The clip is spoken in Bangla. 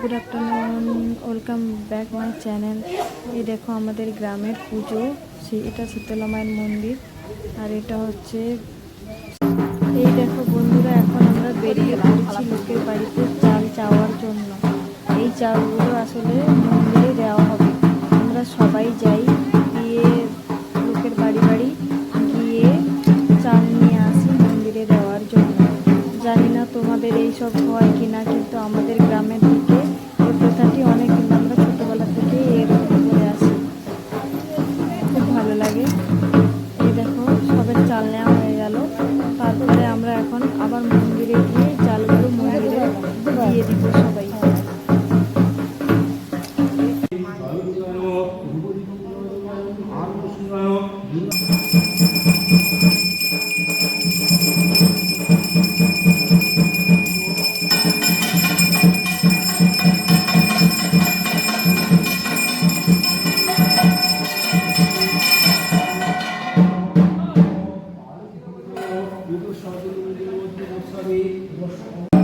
Good afternoon welcome back my channel এই দেখো আমাদের গ্রামের পুজো। সে এটা শীতলা মায়ের মন্দির। আর এটা হচ্ছে এই দেখো বন্ধুরা, এখন আমরা বেরিয়ে পড়ছি লোকের বাড়িতে চাল চাওয়ার জন্য। এই চালগুলো আসলে মন্দিরে দেওয়া হবে। আমরা সবাই যাই গিয়ে লোকের বাড়ি বাড়ি গিয়ে চাল নিয়ে আসি মন্দিরে দেওয়ার জন্য। জানি না তোমাদের এইসব হয় কি না কিন্তু আমাদের আমরা ছোটোবেলা থেকেই এরকম করে আসি খুব ভালো লাগে। এই দেখো সবের চাল নেওয়া হয়ে গেল। তারপরে আমরা এখন আবার মন্দিরে গিয়ে চালগুলো মন্দিরে দিয়ে দিব সবাই। Thank you. দুটো সরকারি মধ্যে